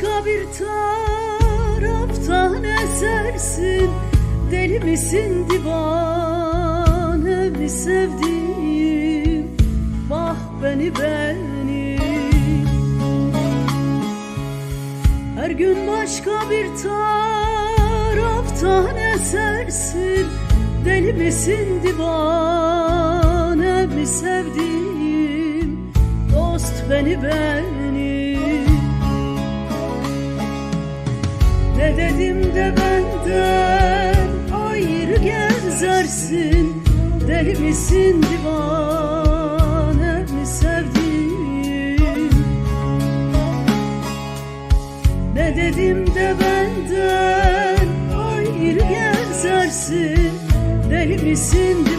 başka bir taraftan esersin Deli misin divane mi sevdiğim? Bah beni beni. Her gün başka bir taraftan esersin Deli misin divane mi sevdiğim? Dost beni beni Ne dedim de benden ayrı gezersin Deli misin divane mi sevdiğim? Ne dedim de benden ayrı gezersin Deli misin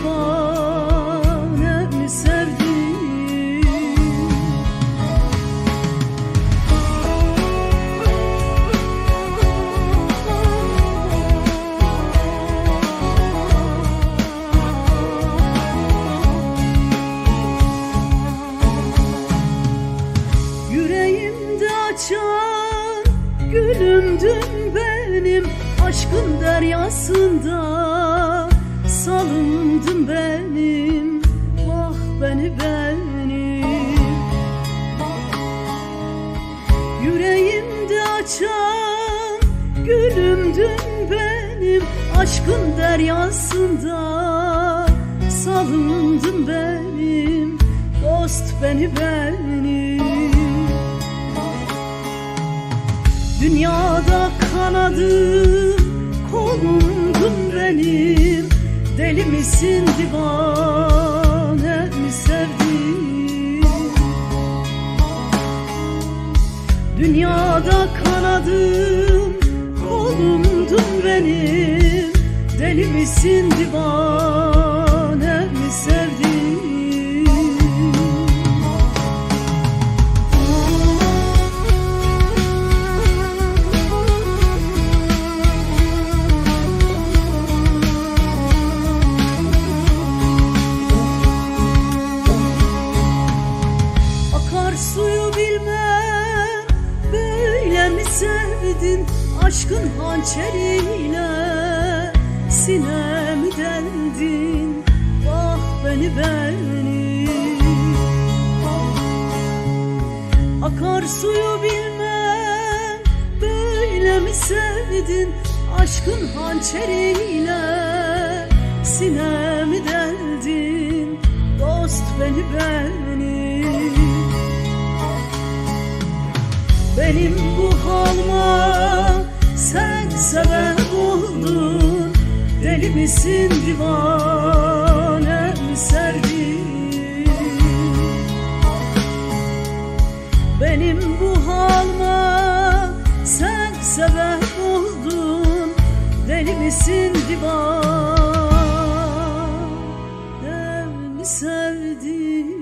gülümdün benim Aşkın deryasında. Salındım benim Vah beni benim. Yüreğimde açan gülümdün benim Aşkın deryasında. Salındım benim Dost beni benim Dünyada kanadım kolumdun benim Deli misin divane mi sevdiğim Dünyada kanadım kolumdun benim Deli misin divane bilmem. Böyle mi sevdin Aşkın hançeriyle? Sinemi deldin Vah beni beni. Akar suyu bilmem. Böyle mi sevdin Aşkın hançeriyle? Sinemi deldin Dost beni beni benim bu halma sen sebep oldun Deli misin divane mi sevdin Benim bu halma sen sebep oldun Deli misin divane mi sevdin